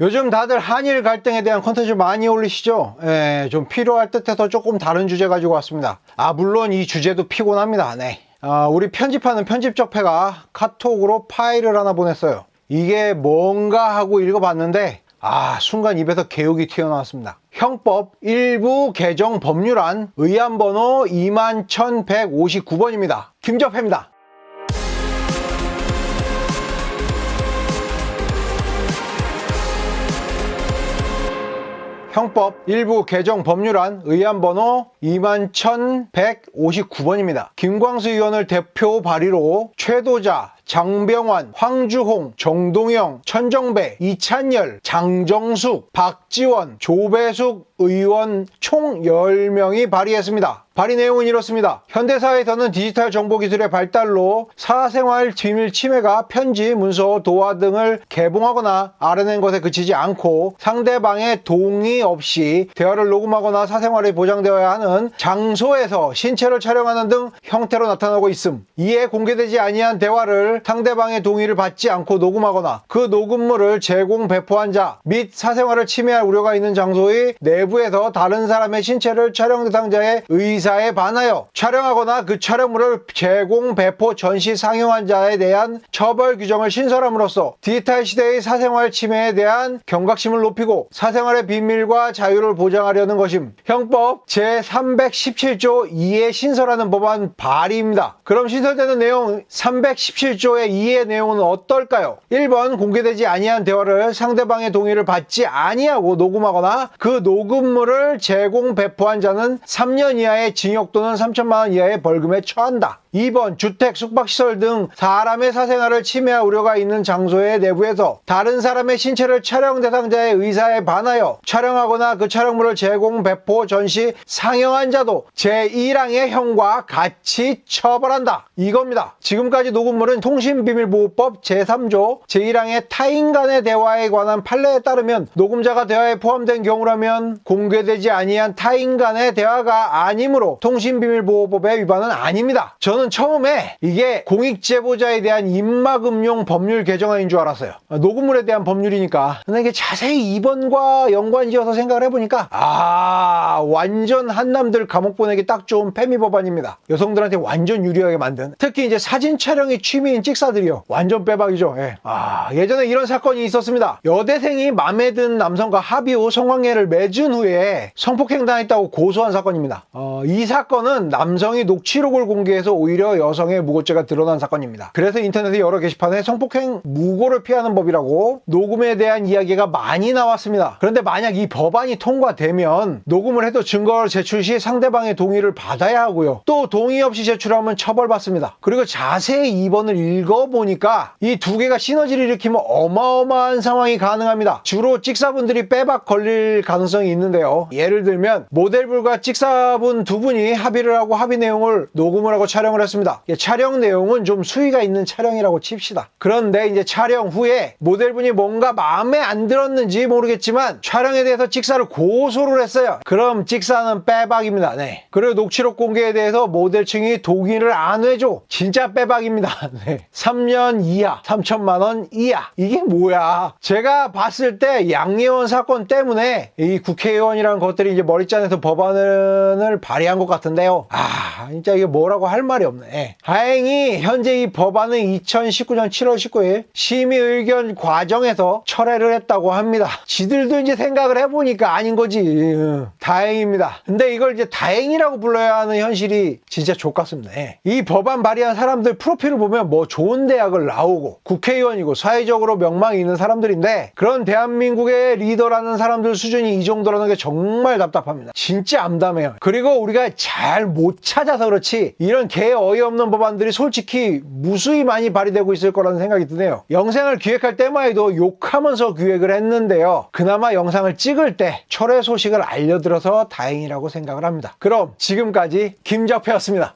요즘 다들 한일 갈등에 대한 컨텐츠 많이 올리시죠? 예, 좀 필요할 듯해서 조금 다른 주제 가지고 왔습니다. 아, 물론 이 주제도 피곤합니다. 네. 아, 우리 편집하는 편집적패가 카톡으로 파일을 하나 보냈어요. 이게 뭔가 하고 읽어봤는데, 아, 순간 입에서 개욕이 튀어나왔습니다. 형법 일부 개정 법률안 의안번호 21,159번입니다. 김적패입니다. 형법 일부 개정 법률안 의안 번호 21,159번입니다. 김광수 의원을 대표 발의로 최도자, 장병환, 황주홍, 정동영, 천정배, 이찬열, 장정숙, 박지원, 조배숙 의원 총 10명이 발의했습니다. 발의 내용은 이렇습니다. 현대사회에서는 디지털 정보기술의 발달로 사생활 비밀 침해가 편지, 문서, 도화 등을 개봉하거나 알아낸 것에 그치지 않고 상대방의 동의 없이 대화를 녹음하거나 사생활이 보장되어야 하는 장소에서 신체를 촬영하는 등 형태로 나타나고 있음. 이에 공개되지 아니한 대화를 상대방의 동의를 받지 않고 녹음하거나 그 녹음물을 제공 배포한 자 및 사생활을 침해할 우려가 있는 장소의 내부에서 다른 사람의 신체를 촬영 대상자의 의사 에 반하여 촬영하거나 그 촬영물을 제공 배포 전시 상용한 자에 대한 처벌 규정을 신설함으로써 디지털 시대의 사생활 침해에 대한 경각심을 높이고 사생활의 비밀과 자유를 보장하려는 것임. 형법 제317조 2에 신설하는 법안 발의입니다. 그럼 신설되는 내용 317조의 2의 내용은 어떨까요? 1번 공개되지 아니한 대화를 상대방의 동의를 받지 아니하고 녹음하거나 그 녹음물을 제공 배포한 자는 3년 이하의 징역 또는 3천만 원 이하의 벌금에 처한다. 2번 주택, 숙박시설 등 사람의 사생활을 침해할 우려가 있는 장소의 내부에서 다른 사람의 신체를 촬영 대상자의 의사에 반하여 촬영하거나 그 촬영물을 제공, 배포, 전시, 상영한 자도 제1항의 형과 같이 처벌한다. 이겁니다. 지금까지 녹음물은 통신비밀보호법 제3조 제1항의 타인 간의 대화에 관한 판례에 따르면 녹음자가 대화에 포함된 경우라면 공개되지 아니한 타인 간의 대화가 아니므로 통신비밀보호법의 위반은 아닙니다. 저는 처음에 이게 공익제보자에 대한 입막음용 법률 개정안인 줄 알았어요. 아, 녹음물에 대한 법률이니까. 근데 이게 자세히 2번과 연관지어서 생각을 해보니까 아 완전 한남들 감옥 보내기 딱 좋은 페미 법안입니다. 여성들한테 완전 유리하게 만든. 특히 이제 사진 촬영이 취미인 찍사들이요. 완전 빼박이죠. 예. 아 예전에 이런 사건이 있었습니다. 여대생이 마음에 든 남성과 합의 후 성관계를 맺은 후에 성폭행 당했다고 고소한 사건입니다. 어, 이 사건은 남성이 녹취록을 공개해서 오히려 여성의 무고죄가 드러난 사건입니다. 그래서 인터넷의 여러 게시판에 성폭행 무고를 피하는 법이라고 녹음에 대한 이야기가 많이 나왔습니다. 그런데 만약 이 법안이 통과되면 녹음을 해도 증거를 제출 시 상대방의 동의를 받아야 하고요. 또 동의 없이 제출하면 처벌받습니다. 그리고 자세히 2번을 읽어보니까 이 두 개가 시너지를 일으키면 어마어마한 상황이 가능합니다. 주로 찍사분들이 빼박 걸릴 가능성이 있는데요. 예를 들면 모델분과 찍사분 두 분이 합의를 하고 합의 내용을 녹음을 하고 촬영을 예, 촬영 내용은 좀 수위가 있는 촬영이라고 칩시다. 그런데 이제 촬영 후에 모델분이 뭔가 마음에 안 들었는지 모르겠지만 촬영에 대해서 찍사를 고소를 했어요. 그럼 찍사는 빼박입니다. 네. 그리고 녹취록 공개에 대해서 모델 측이 동의를 안 해줘. 진짜 빼박입니다. 네. 3년 이하, 3천만 원 이하. 이게 뭐야? 제가 봤을 때 양예원 사건 때문에 이 국회의원이라는 것들이 이제 머리짠에서 법안을 발의한 것 같은데요. 아, 진짜 이게 뭐라고 할 말이 없네. 다행히 현재 이 법안은 2019년 7월 19일 심의 의견 과정에서 철회를 했다고 합니다. 지들도 이제 생각을 해보니까 아닌 거지. 응. 다행입니다. 근데 이걸 이제 다행이라고 불러야 하는 현실이 진짜 족같습니다. 예. 이 법안 발의한 사람들 프로필을 보면 뭐 좋은 대학을 나오고 국회의원이고 사회적으로 명망이 있는 사람들인데 그런 대한민국의 리더라는 사람들 수준이 이 정도라는 게 정말 답답합니다. 진짜 암담해요. 그리고 우리가 잘 못 찾아서 그렇지 이런 개 어이없는 법안들이 솔직히 무수히 많이 발의되고 있을 거라는 생각이 드네요. 영상을 기획할 때만 해도 욕하면서 기획을 했는데요. 그나마 영상을 찍을 때 철회 소식을 알려드려서 다행이라고 생각을 합니다. 그럼 지금까지 김적표였습니다.